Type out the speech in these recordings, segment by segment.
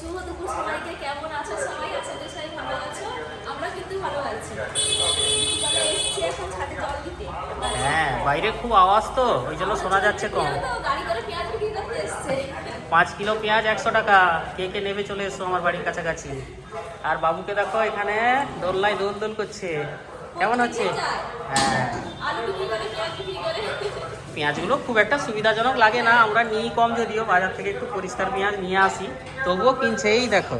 শুভ দুপুর সবাইকে কেমন আছো? সবাই আছো তো সবাই ভালো আছো আমরা কিন্তু ভালো আছি। এখন ছাদে জল দিতে। হ্যাঁ বাইরে খুব আওয়াজ তো ওই জন্য শোনা যাচ্ছে কম। গাড়ি করে পেঁয়াজ বিক্রি করতে এসছে। পাঁচ কিলো পেঁয়াজ একশো টাকা কে কে নেবে চলে এসো আমার বাড়ির কাছাকাছি। আর বাবুকে দেখো এখানে দোলনায় দোল দোল করছে। কেমন হচ্ছে? হ্যাঁ আলু বিক্রি করে পেঁয়াজ বিক্রি করে পেঁয়াজগুলো খুব একটা সুবিধাজনক লাগে না, আমরা নিই কম যদিও, বাজার থেকে একটু পরিষ্কার পেঁয়াজ নিয়ে আসি। তবুও কিনছে, এই দেখো।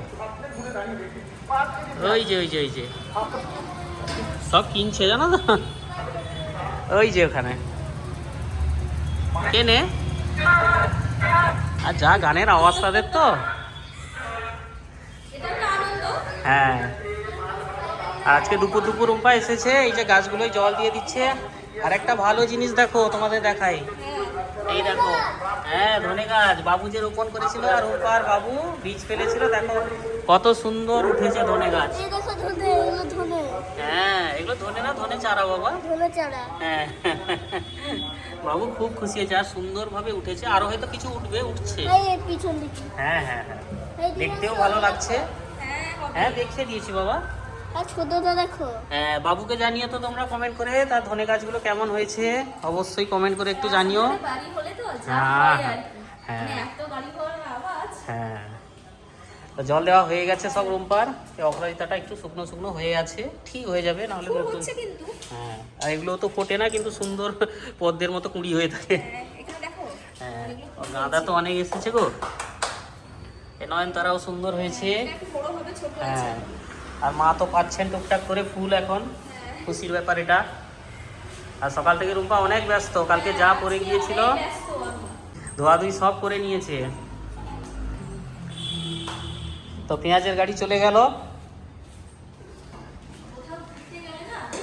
ওই যে ওই যে ওই যে। সব কিনছে, জানো তো? ওই যে ওখানে। কেনে আর যা গানের আওয়াজ তাদের তো। হ্যাঁ। আজকে দুপুর দুপুর রুম্পা এসেছে, এই যে গাছগুলোয় জল দিয়ে দিচ্ছে। আর একটা ভালো জিনিস দেখো তোমাদের দেখাই। এই দেখো হ্যাঁ ধনে গাছ। বাবু যে রোপণ করেছিল আর ওপার বাবু বীজ ফেলেছিল দেখো কত সুন্দর উঠেছে ধনে গাছ। দেখো হ্যাঁ এগুলো ধনে না ধনে চারা বাবা। ধনে চারা। হ্যাঁ বাবু খুব খুশি হয়েছে আর সুন্দরভাবে উঠেছে। আরও হয়তো কিছু উঠবে উঠছে। হ্যাঁ হ্যাঁ হ্যাঁ। দেখতেও ভালো লাগছে। হ্যাঁ। হ্যাঁ দেখিয়ে দিয়েছি বাবা। ছোটটা দেখো। হ্যাঁ বাবুকে জানিও তো তোমরা কমেন্ট করে তার ধনে গাছগুলো কেমন হয়েছে? অবশ্যই কমেন্ট করে একটু জানিও। আমাদের বাড়ি হলে তো যা হ্যাঁ, হয়। হ্যাঁ। মানে এত গাড়ি ঘোড়ার আওয়াজ। হ্যাঁ। জল দেওয়া হয়ে গেছে সব রুমপার এই অপরাজিতাটা একটু শুকনো শুকনো হয়ে আছে। ঠিক হয়ে যাবে নাহলে হ্যাঁ আর এগুলো তো ফোটে না কিন্তু সুন্দর পদ্মের মতো কুড়ি হয়ে থাকে। হ্যাঁ, দেখো। হ্যাঁ ও গাঁদা তো অনেক এসেছে গো। এ নয়নতারাও সুন্দর হয়েছে। এটা একটু বড় হবে ছোট আছে হ্যাঁ আর মা তো পাচ্ছেন টুকটাক করে ফুল এখন। খুশির ব্যাপার এটা। আর সকাল থেকে রুম্পা অনেক ব্যস্ত কালকে যা পরে গিয়েছিল। ধোয়াধুয়ি সব করে নিয়েছে। তো পেঁয়াজের গাড়ি চলে গেল।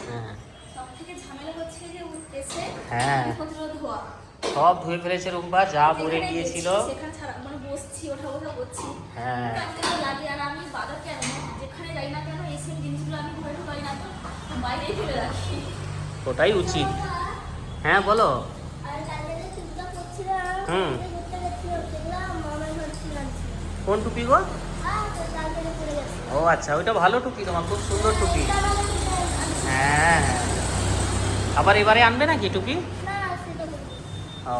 হ্যাঁ। সব হ্যাঁ। সব ধুয়ে ফেলেছে রুম্পা যা পরে গিয়েছিল। মানে হ্যাঁ। আমি তো লাগে আর আমি বাজার কেন যেখানে যাই না কেন এই জিনিসগুলো আমি ঘরে ঢুকাই না তো বাইরেই ফেলে রাখি। ওটাই উচিত। হ্যাঁ বলো। হুম। কোন টুপি গো? গেছে। ও আচ্ছা ওইটা ভালো টুপি তোমার খুব সুন্দর টুপি। হ্যাঁ হ্যাঁ আবার এবারে আনবে নাকি টুপি। ও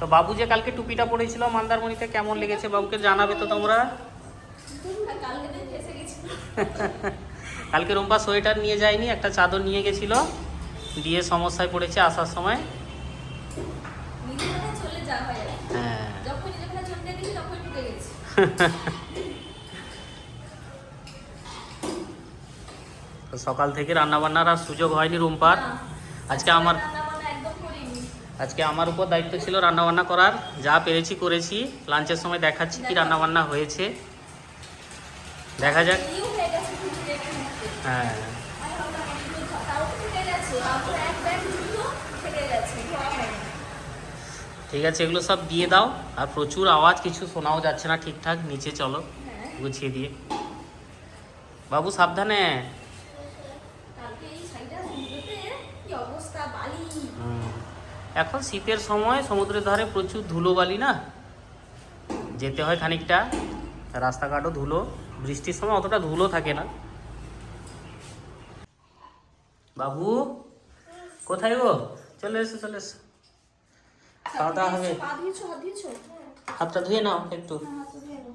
তো বাবু যে কালকে টুপিটা পরেছিল মন্দারমণিতে কেমন লেগেছে বাবুকে জানাবে তো তোমরা? কালকে রুম্পা সোয়েটার নিয়ে যায়নি একটা চাদর নিয়ে গেছিল দিয়ে সমস্যায় পড়েছে আসার সময়। হয় সকাল থেকে রান্নাবান্নার আর সুযোগ হয়নি রুম্পার। আজকে আমার আজকে আমার উপর দায়িত্ব ছিল রান্নাবান্না করার। যা পেরেছি করেছি। লাঞ্চের সময় দেখাচ্ছি কি রান্নাবান্না হয়েছে। দেখা যাক দেরিও হয়ে গেছে কিছু রেখে নিতে হ্যাঁ। ঠিক আছে, এগুলো সব দিয়ে দাও। আর প্রচুর আওয়াজ, কিছু শোনাও যাচ্ছে না ঠিকঠাক। নিচে চলো, গুছিয়ে দিয়ে। বাবু, সাবধানে। বালি। এখন শীতের সময় সমুদ্রের ধারে প্রচুর ধুলোবালি না? যেতে হয় খানিকটা। রাস্তাঘাটও ধুলো। বৃষ্টির সময় অতটা ধুলো থাকে না। বাবু কোথায় গো? চলে এসো চলে এসো। খাওয়া দাওয়া হবে। হাতটা ধুয়ে নাও একটু। ধুয়ে নাও।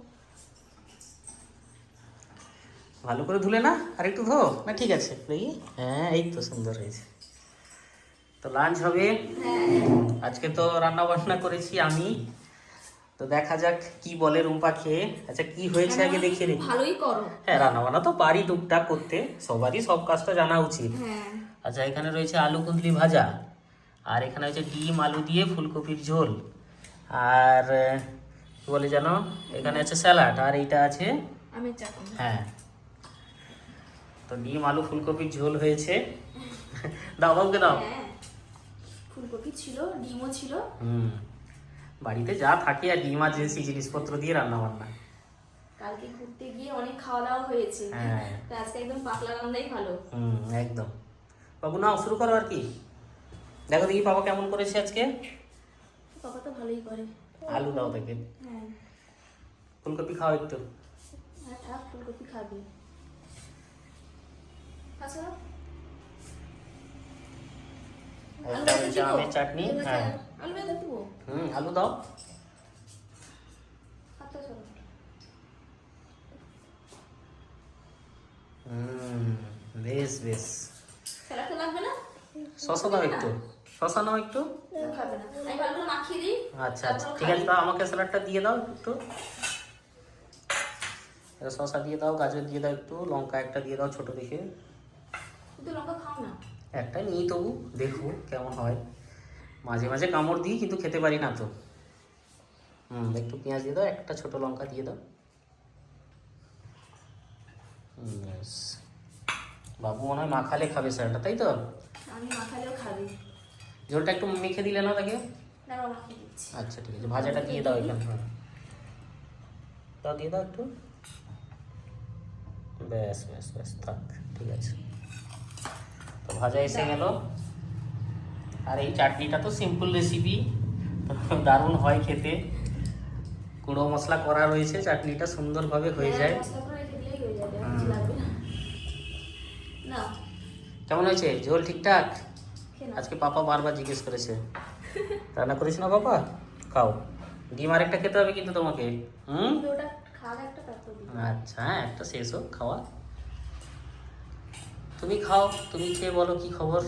ভালো করে ধুলে না? আর একটু ধো না ঠিক আছে। দেখি। হ্যাঁ এই তো সুন্দর হয়েছে। তো লাঞ্চ হবে? আজকে তো রান্না বান্না করেছি আমি। তো দেখা যাক কি বলে রুম্পা খেয়ে। আচ্ছা কি হয়েছে আগে দেখে দিই ভালোই করো। হ্যাঁ রান্না বান্না তো পারি টুকটাক করতে সবারই সব কাজটা জানা উচিত। হ্যাঁ। আচ্ছা এখানে রয়েছে আলু কুন্দলি ভাজা আর এখানে হচ্ছে ডিম আলু দিয়ে ফুলকপির ঝোল। আর কি বলে জানো? এখানে আছে স্যালাড আর এইটা আছে হ্যাঁ। তো ডিম আলু ফুলকপির ঝোল হয়েছে। দাও বাবুকে দাও। হ্যাঁ। ফুলকপি ছিল ডিমও ছিল। হুম। বাড়িতে যা থাকে আর ডিম আর জিনিস জিনিসপত্র দিয়ে রান্না বান্না কালকে ঘুরতে গিয়ে অনেক খাওয়া দাওয়া হয়েছে। হ্যাঁ। তো আজকে একদম পাতলা রান্নাই ভালো। হুম একদম। বাবু নাও শুরু করো আর কি। দেখো দেখি বাবা কেমন করেছে আজকে। পাপা তো ভালোই করে। আলু দাও দেখে হ্যাঁ। ফুলকপি খাও একটু। থাক ফুলকপি খাবি। আচ্ছা আমের চাটনি হ্যাঁ হুম আলু দাও বেশ বেশ শশা দাও একটু শশা নাও একটু আচ্ছা আচ্ছা ঠিক আছে দাও আমাকে স্যালাডটা দিয়ে দাও একটু শশা দিয়ে দাও গাজর দিয়ে দাও একটু লঙ্কা একটা দিয়ে দাও ছোট দেখে লঙ্কা খাও না একটা নিই তবু দেখব কেমন হয়। মাঝে মাঝে কামড় দিই কিন্তু খেতে পারি না তো। হুম একটু পেঁয়াজ দিয়ে দাও একটা ছোট লঙ্কা দিয়ে দাও। ব্যাস। বাবু মনে হয় মাখালে খাবে স্যারটা তাই তো? আমি মাখালেও খাবি। ঝোলটা একটু মেখে দিলে না তাকে? আচ্ছা ঠিক আছে ভাজাটা দিয়ে দাও এখানে হ্যাঁ। দাও দিয়ে দাও একটু। ব্যাস ব্যাস ব্যাস থাক ঠিক আছে। ভাজা এসে গেল। আর এই চাটনিটা তো সিম্পল রেসিপি দারুণ হয় খেতে। গুঁড়ো মশলা করা রয়েছে চাটনিটা সুন্দরভাবে হয়ে যায়। হ্যাঁ, কেমন হয়েছে? ঝোল ঠিকঠাক। আজকে পাপা বারবার জিজ্ঞেস করেছে। রান্না করিস না পাপা? খাও। ডিম আরেকটা খেতে হবে কিন্তু তোমাকে। হুম? আচ্ছা হ্যাঁ একটা শেষ হোক খাওয়া। তুমি খাও, তুমি খেয়ে বলো কি খবর?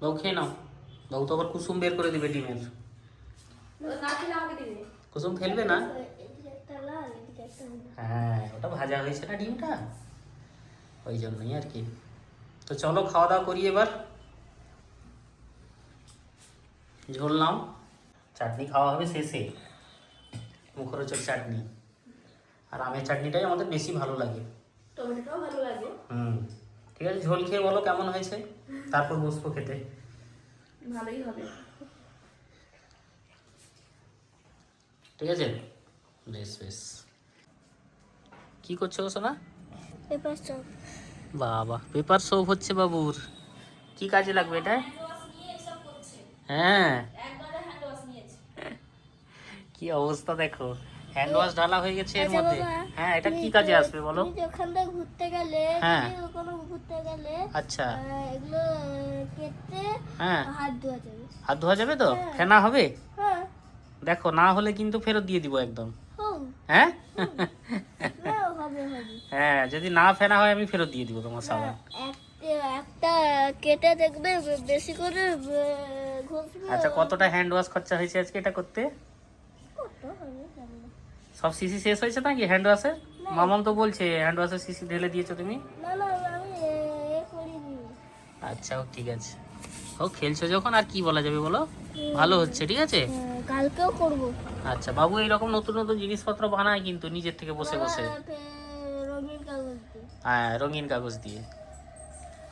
বাবু খেয়ে নাও। বাবু তো আবার কুসুম বের করে দিবে ডিমের। কুসুম ফেলবে না। হ্যাঁ ওটা ভাজা হয়েছে না ডিমটা? ওই জন্যই আর কি। তো চলো খাওয়া দাওয়া করি এবার। ঝোল নাও। চাটনি খাওয়া হবে শেষে। মুখরোচক চাটনি। আর আমের চাটনিটাই আমাদের বেশি ভালো লাগে। টমেটোটাও ভালো লাগে। হুম ঠিক আছে ঝোল খেয়ে বলো কেমন হয়েছে? তারপর বসবো খেতে। ভালোই হবে। ঠিক আছে? বেশ বেশ। কি করছ গো সোনা? Paper chop. বাবা পেপার সোপ হচ্ছে বাবুর। কি কাজে লাগবে এটা হ্যাঁ একবারে হ্যান্ড ওয়াশ নিয়েছে কি অবস্থা দেখো? হ্যান্ড ওয়াশ ঢালা হয়ে গেছে এর আচ্ছা মধ্যে। হ্যাঁ এটা কি কাজে আসবে বলো? তুমি যেখানটা ঘুরতে গেলে হ্যাঁ। কোনো ঘুরতে গেলে আচ্ছা। এগুলো কেটে হ্যাঁ। হাত ধোয়া যাবে। হাত ধোয়া যাবে তো? হ্যাঁ। ফেনা হবে? হ্যাঁ। দেখো না হলে কিন্তু ফেরত দিয়ে দিব একদম। হ্যাঁ? হবে হ্যাঁ যদি না ফেনা হয় আমি ফেরত দিয়ে দিব তোমার সাবান। একটা কেটে দেখবে বেশি করে আচ্ছা কতটা হ্যান্ড ওয়াশ খরচা হয়েছে আজকে এটা করতে। সব সিসি শেষ হয়েছে নাকি? হ্যান্ড ওয়াশের মামাম তো বলছে হ্যান্ড ওয়াশের সিসি ঢেলে দিয়েছ তুমি? আচ্ছা ও ঠিক আছে। ও খেলছো যখন আর কি বলা যাবে বলো? ভালো হচ্ছে ঠিক আছে? হ্যাঁ, কালকেও করব। আচ্ছা বাবু এইরকম নতুন নতুন জিনিসপত্র বানায় কিন্তু নিজের থেকে বসে বসে। রঙিন কাগজ দিয়ে। হ্যাঁ রঙিন কাগজ দিয়ে।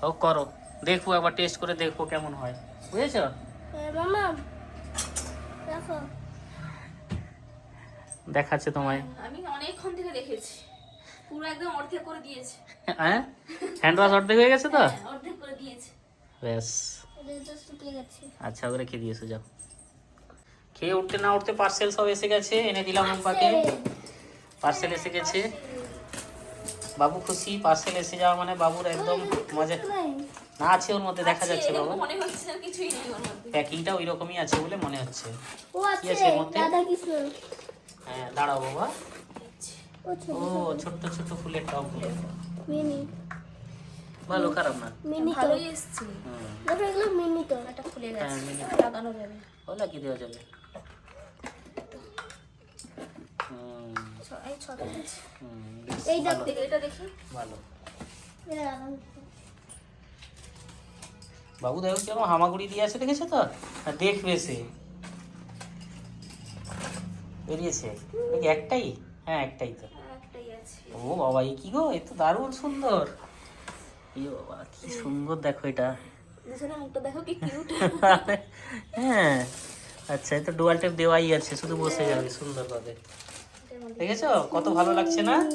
হোক করো দেখব একবার টেস্ট করে দেখব কেমন হয়। বুঝেছ? এ, মামা দেখো। দেখাচ্ছে তোমায়। আমি অনেকক্ষণ থেকে দেখেছি। পুরো একদম অর্ধেক করে দিয়েছে। হ্যাঁ? হ্যান্ড ওয়াশ অর্ধেক হয়ে গেছে তো? হ্যাঁ, অর্ধেক করে দিয়েছে। গেছে। আচ্ছা ওগুলো খেয়ে দিয়েছ যাও। খেয়ে উঠতে না উঠতে পার্সেল সব এসে গেছে এনে দিলাম পাকে পার্সেল এসে গেছে। বাবু খুশি পার্সেল এসে যাওয়া মানে বাবুর একদম মজা। না আছে ওর মধ্যে দেখা যাচ্ছে বাবু। মনে হচ্ছে কিছুই নেই ওর মধ্যে। প্যাকিংটা ওই রকমই আছে বলে মনে হচ্ছে। ও কি আছে আছে এর মধ্যে? হ্যাঁ দাঁড়াও বাবা। ও ছোট্ট ছোট্ট ফুলের টব মিনি। ভালো খারাপ না। মিনি ভালোই এসছে। হুম দেখো এগুলো মিনি তো এটা খুলে হ্যাঁ, গেছে। মিনি। লাগানো যাবে। ওলা কি দেওয়া যাবে। হুম এই দেখ এটা দেখি। ভালো। বাবু দেখো কেমন হামাগুড়ি দিয়ে আছে দেখেছ তো? দেখবে সে। বেরিয়েছে? এই একটাই? হ্যাঁ একটাই তো। হ্যাঁ, একটাই আছে। ও বাবা কি গো? এ তো দারুণ সুন্দর। এই বাবা কি সুন্দর দেখো এটা। হ্যাঁ। আচ্ছা এটা ডুয়াল টেপ দেওয়াই আছে শুধু বসে যাবে সুন্দরভাবে। দেখেছ? কত ভালো লাগছে না?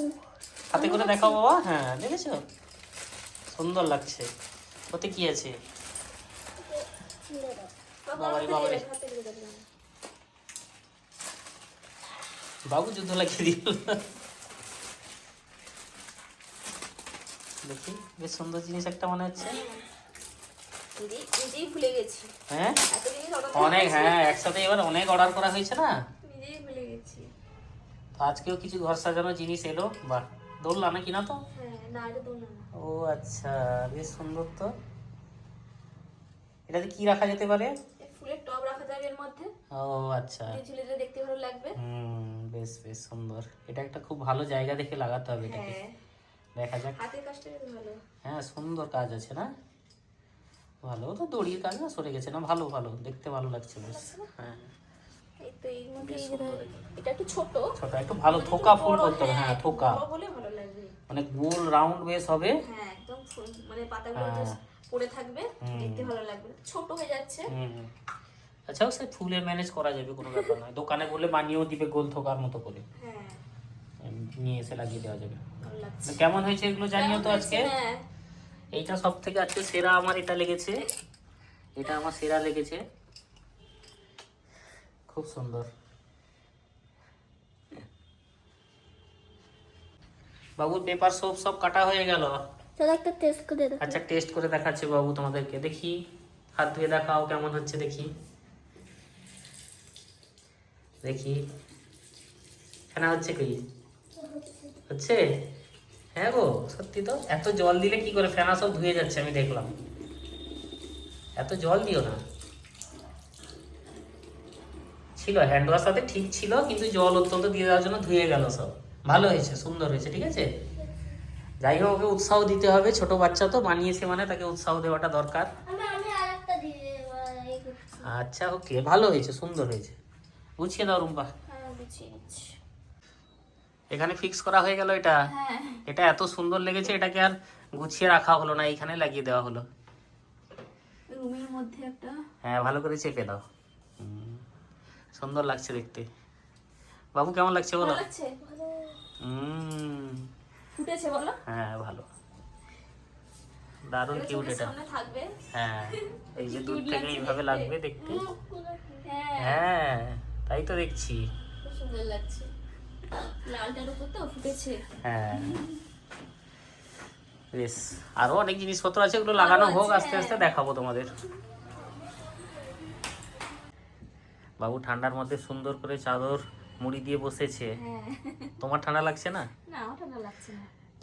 হাতে করে দেখাও বাবা। হ্যাঁ দেখেছ? সুন্দর লাগছে। ওতে কি আছে? বাবারে বাবারে। বাবু যুদ্ধ লাগিয়ে দিল। দেখি বেশ সুন্দর জিনিস একটা মনে হচ্ছে। নিজেই ভুলে গেছি। হ্যাঁ? অনেক হ্যাঁ একসাথে এবার অনেক অর্ডার করা হয়েছে না? নিজেই ভুলে গেছি। আজকেও কিছু ঘর সাজানোর জিনিস এলো। বাহ দোলনা না কিনা তো? হ্যাঁ না এটা না। ও আচ্ছা বেশ সুন্দর তো। এটাতে কি রাখা যেতে পারে এই ফুলের টব রাখা যাবে এর মধ্যে। ও আচ্ছা। ছেলেদের দেখতে ভালো লাগবে। হুম বেশ বেশ সুন্দর। এটা একটা খুব ভালো জায়গা দেখে লাগাতে হবে এটাকে। হ্যাঁ। দেখা যাক। হাতের কাজটা ভালো। হ্যাঁ সুন্দর কাজ আছে না? ভালো তো দড়ির কাজ না সরে গেছে না? ভালো ভালো দেখতে ভালো লাগছে বেশ। হ্যাঁ। এটা একটু ছোট। ছোট একটু ভালো থোকা ফুল করতে হবে। হ্যাঁ থোকা। বড় ভালো লাগবে। মানে গোল রাউন্ড বেশ হবে। হ্যাঁ একদম মানে পাতাগুলো হ্যাঁ। পড়ে থাকবে দেখতে ভালো লাগবে। ছোট হয়ে যাচ্ছে। হুম। আচ্ছা সে ফুলের ম্যানেজ করা যাবে কোনো ব্যাপার নয়। দোকানে বললে বানিয়েও দিবে গোল থোকার মতো করে। হ্যাঁ। নিয়ে এসে লাগিয়ে দেওয়া যাবে। তো কেমন হয়েছে এগুলো জানিও তো আজকে? হ্যাঁ। এইটা সব থেকে আজকে সেরা আমার এটা লেগেছে। এটা আমার সেরা লেগেছে। খুব সুন্দর। বাবুর পেপার সব সব কাটা হয়ে গেল? চলো একটা টেস্ট করে দেখো আচ্ছা টেস্ট করে দেখাচ্ছে বাবু তোমাদেরকে। দেখি হাত ধুয়ে দেখাও কেমন হচ্ছে দেখি। দেখি। ফেনা হচ্ছে কি? হচ্ছে? হ্যাঁ গো সত্যি তো। এত জল দিলে কি করে? ফেনা সব ধুয়ে যাচ্ছে আমি দেখলাম। এত জল দিও না। ছিল হ্যান্ড ওয়াশ সাথে ঠিক ছিল কিন্তু জল অত্যন্ত দিয়ে দেওয়ার জন্য ধুয়ে গেল সব। ভালো হয়েছে সুন্দর হয়েছে ঠিক আছে? যাই হোক ওকে উৎসাহ দিতে হবে। ছোট বাচ্চা তো বানিয়েছে মানে তাকে উৎসাহ দেওয়াটা দরকার। আচ্ছা ওকে। ভালো হয়েছে সুন্দর হয়েছে। গুছিয়ে দাও রুম্পা। হ্যাঁ এখানে ফিক্স করা হয়ে গেল এটা। হ্যাঁ। এটা এত সুন্দর লেগেছে এটাকে আর গুছিয়ে রাখা হলো না এখানে লাগিয়ে দেওয়া হলো। রুমের মধ্যে একটা হ্যাঁ ভালো করে চেপে দাও। সুন্দর লাগছে দেখতে। বাবু কেমন লাগছে বলো? হুম। ফুটেছে বলো? হ্যাঁ ভালো। দারুণ কিউট এটা। থাকবে। হ্যাঁ এই যে দূর থেকে এইভাবে লাগবে দেখতে। হ্যাঁ। হ্যাঁ। তাই তো দেখছি। সুন্দর লাগছে। লালটার উপর তো ফুটেছে। হ্যাঁ। বেশ আরও অনেক জিনিসপত্র আছে ওগুলো লাগানো হোক আস্তে আস্তে হ্যাঁ। দেখাবো তোমাদের। বাবু ঠান্ডার মধ্যে সুন্দর করে চাদর মুড়ি দিয়ে বসেছে। হ্যাঁ। তোমার ঠান্ডা লাগছে না?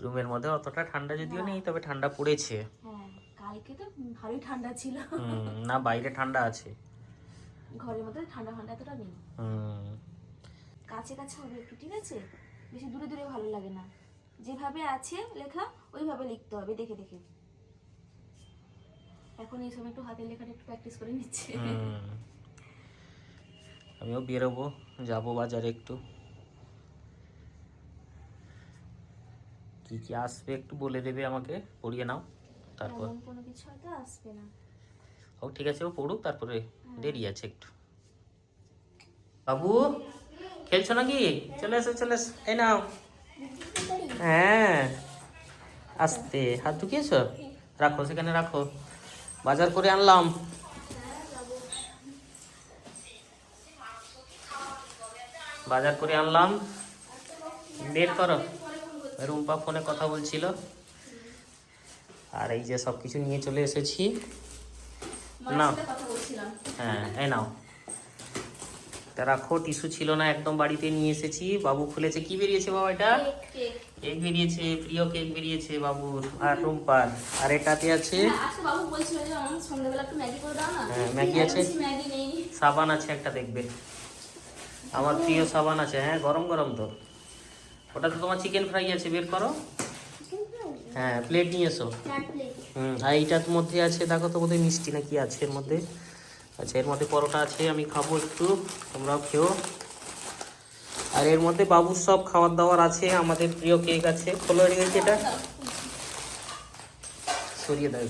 রুমের মধ্যে অতটা ঠান্ডা যদিও নেই তবে ঠান্ডা পড়েছে। হ্যাঁ কালকে তো ভালোই ঠান্ডা ছিল। না বাইরে ঠান্ডা আছে। ঘরের মধ্যে ঠান্ডা ঠান্ডা এতটা নেই। কাছে কাছে হবে একটু ঠিক আছে? বেশি দূরে দূরে ভালো লাগে না। যেভাবে আছে লেখা ওইভাবে লিখতে হবে দেখে দেখে। এখন এই সময় একটু হাতের লেখাটা একটু প্র্যাকটিস করে নিচ্ছে। হুম। আমিও বেরোবো যাব বাজারে একটু। কি কি আসবে একটু বলে দেবে আমাকে পড়িয়ে নাও তারপর। কোনো কিছু হয়তো আসবে না। ও ঠিক আছে ও পড়ুক তারপরে দেরি আছে একটু। বাবু খেলছো নাকি? চলে এসো চলে এসো এই নাও। হ্যাঁ আসতে হাত ঢুকিয়েছো? রাখো সেখানে রাখো। বাজার করে আনলাম। বাজার করে আনলাম। বের করো। রুম্পা ফোনে কথা বলছিল। আর এই যে সব কিছু নিয়ে চলে এসেছি। মায়ের না। সাথে কথা বলছিলাম। হ্যাঁ এই নাও। তা রাখো টিস্যু ছিল না একদম বাড়িতে নিয়ে এসেছি। বাবু খুলেছে। কি বেরিয়েছে বাবা এটা? কেক বেরিয়েছে প্রিয় কেক বেরিয়েছে বাবুর। আর রুম্পার। আর এটাতে আছে? বাবু বলছিল যে সন্ধ্যাবেলা একটু ম্যাগি করে দাও না? হ্যাঁ, ম্যাগি আছে। ম্যাগি নেই। সাবান আছে একটা দেখবে। আমার প্রিয় সাবান আছে। হ্যাঁ গরম গরম তো। ওটাতে তোমার চিকেন ফ্রাই আছে বের করো। হ্যাঁ প্লেট নিয়ে এসো। প্লেট আর এইটার মধ্যে আছে, দেখো তো বোধহয় মিষ্টি নাকি আছে এর মধ্যে। আচ্ছা এর মধ্যে পরোটা আছে, আমি খাব একটু, তোমরাও খেও। আর এর মধ্যে বাবুর সব খাবার দাবার আছে, আমাদের প্রিয় কেক আছে। খোলো হয়ে গেছে এটা। সরিয়ে দাও।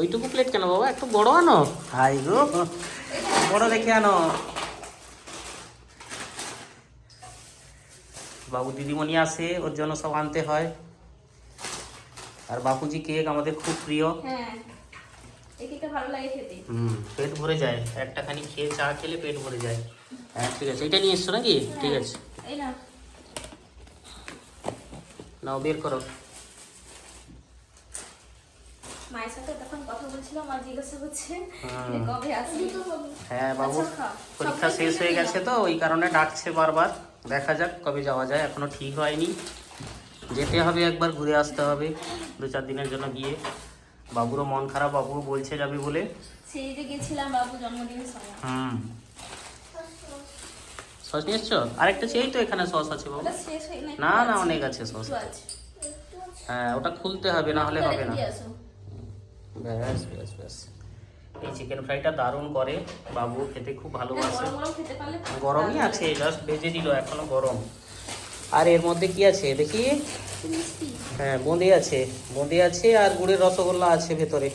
ওইটুকু প্লেট কেন বাবা? একটু বড় আনো। হাই গো, বড় দেখে আনো। বাবু দিদিমণি আসে ওর জন্য সব আনতে হয়। আর বাপুজি কেক আমাদের খুব প্রিয়। হ্যাঁ হুম পেট ভরে যায় একটা খানি খেয়ে চা খেলে পেট ভরে যায়। হ্যাঁ ঠিক আছে এটা নিয়ে এসছো নাকি? ঠিক আছে। নাও। বের করো। মায়ের সাথে তখন কথা বলছিলাম আর জিজ্ঞাসা করছে কবে আসবি? হ্যাঁ বাবু আচ্ছা, পরীক্ষা শেষ হয়ে গেছে তো ওই কারণে ডাকছে বারবার। দেখা যাক কবে যাওয়া যায়। এখনও ঠিক হয়নি। যেতে হবে একবার ঘুরে আসতে হবে দু চার দিনের জন্য গিয়ে। বাবুরও মন খারাপ বাবু বলছে যাবে বলে। সেই যে গেছিলাম বাবু জন্মদিনের সময়। হুম। সস নিয়ে এসছো আরেকটা চেয়েই তো এখানে সস আছে বাবু। না না অনেক আছে সস। আছে। হ্যাঁ ওটা খুলতে হবে না। হলে হবে না ব্যাস ব্যাস ব্যাস। এই চিকেন ফ্রাইটা দারুণ করে। বাবু খেতে খুব হ্যাঁ, ভালোবাসে পারলে গরমই আছে জাস্ট ভেজে দিল এখনও গরম। আর এর মধ্যে কি আছে দেখি? হ্যাঁ বোঁদে আছে। বোঁদে আছে আর গুড়ের রসগোল্লা আছে ভেতরে।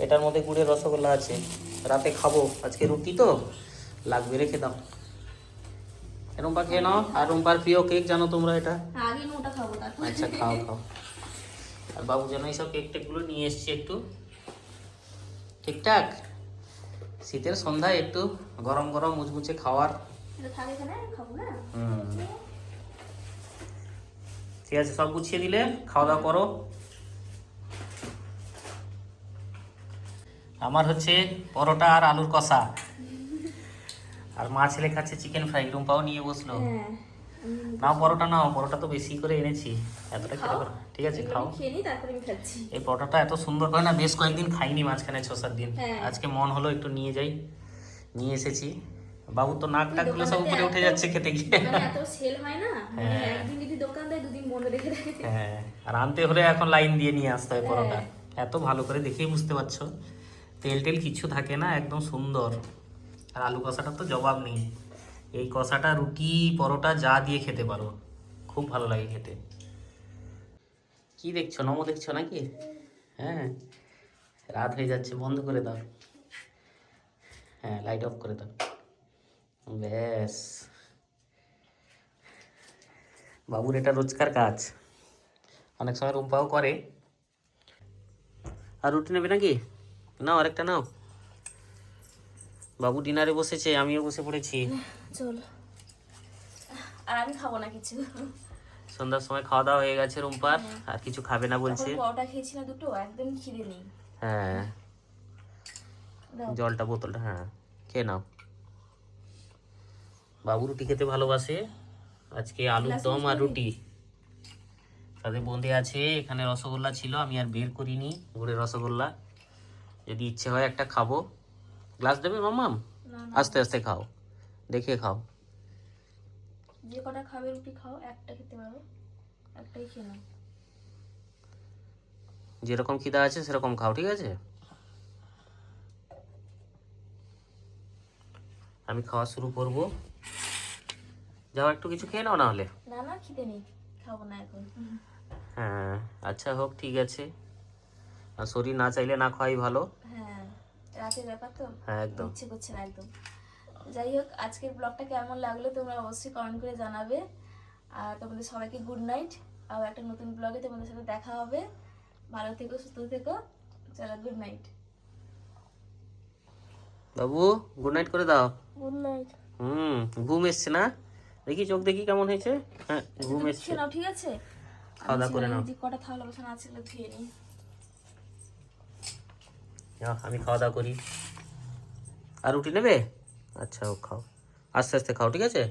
এটার মধ্যে গুড়ের রসগোল্লা আছে। রাতে খাব। আজকে রুটি তো। লাগবে রেখে দাও। রুম্পা খেয়ে নাও। আর রুম্পার প্রিয় কেক জানো তোমরা এটা? আচ্ছা খাও খাও। আর বাবু যেন এইসব কেক টেকগুলো নিয়ে এসছি একটু। ঠিকঠাক? শীতের সন্ধ্যায় একটু গরম গরম মুচমুচে খাওয়ার। না। ঠিক আছে সব গুছিয়ে দিলে খাওয়া দাওয়া করো। আমার হচ্ছে পরোটা আর আলুর কষা। আর মা ছেলে খাচ্ছে চিকেন ফ্রাই রুম্পাও নিয়ে বসল। হ্যাঁ নাও পরোটা নাও পরোটা তো বেশি করে এনেছি। এতটা খেতে। পারো। ঠিক আছে খাও। খেয়ে তারপরে আমি খাচ্ছি। এই পরোটাটা এত সুন্দর করে না বেশ কয়েকদিন খাইনি মাঝখানে ছ সাত দিন। হ্যাঁ। আজকে মন হলো একটু নিয়ে যাই নিয়ে এসেছি। বাবু তো নাক টাকগুলো সব উপরে উঠে যাচ্ছে খেতে গিয়ে। এত সেল হয় না? মানে হ্যাঁ। একদিন যদি দোকান দেয় দুদিন বন্ধ রেখে দেয়। হ্যাঁ আর আনতে হলে এখন লাইন দিয়ে নিয়ে আসতে হয় পরোটা। হ্যাঁ। এত ভালো করে দেখেই বুঝতে পারছ। তেল টেল কিছু থাকে না একদম সুন্দর। আর আলু কষাটা তো জবাব নেই। এই কষাটা রুটি পরোটা যা দিয়ে খেতে পারো। খুব ভালো লাগে খেতে। কি দেখছ? নমো দেখছ নাকি? হ্যাঁ রাত হয়ে যাচ্ছে, বন্ধ করে দাও। হ্যাঁ লাইট অফ করে দাও। ব্যাস। বাবুর এটা রোজকার কাজ। অনেক সময় রুম্পাও করে। আর রুটি নেবে নাকি? নাও, আরেকটা নাও। বাবু ডিনারে বসেছে, আমিও বসে পড়েছি। চল। আর আমি খাব না কিছু। সন্ধ্যার সময় খাওয়া দাওয়া হয়ে গেছে রুম্পার আর কিছু খাবে না বলছে। পরোটা খেয়েছি না দুটো একদম খিদে নেই। হ্যাঁ। জলটা বোতলটা হ্যাঁ খেয়ে নাও। বাবু রুটি খেতে ভালোবাসে। আজকে আলুর দম আর রুটি। তাদের বন্ধে আছে এখানে রসগোল্লা ছিল আমি আর বের করিনি গুড়ের রসগোল্লা। যদি ইচ্ছে হয় একটা খাব। গ্লাস দেবে মামাম আস্তে আস্তে খাও। দেখে খাও। যে কটা খাবে রুটি খাও একটা খেতে পারো একটাই খেয়ে নাও। যেরকম খিদা আছে সেরকম খাও ঠিক আছে? আমি খাওয়া শুরু করব। যাও একটু কিছু খেয়ে নাও না হলে না না খিদে নেই খাব না এখন। হ্যাঁ আচ্ছা হোক ঠিক আছে। আর শরীর না চাইলে না খাওয়াই ভালো। হ্যাঁ রাতের ব্যাপার তো হ্যাঁ একদম। ইচ্ছে করছে না একদম। যাই হোক আজকের ব্লগটা কেমন লাগল তোমরা অবশ্যই কমেন্ট করে জানাবে। আর তোমাদের সবাইকে গুড নাইট আর একটা নতুন ব্লগে তোমাদের সাথে দেখা হবে। ভালো থেকো সুস্থ থেকো। চলো গুড নাইট বাবু গুড নাইট করে দাও। গুড নাইট হুম ঘুম এসছে না? দেখি চোখ দেখি কেমন হয়েছে। হ্যাঁ ঘুম এসছে। খেয়ে নাও ঠিক আছে? খাওয়া দাওয়া করে নাও। কটা থালা বাসন আছে ধুয়ে নিই আমি খাওয়া দাওয়া করি। আর রুটি নেবে? আচ্ছা ও খাও। আস্তে আস্তে খাও ঠিক আছে?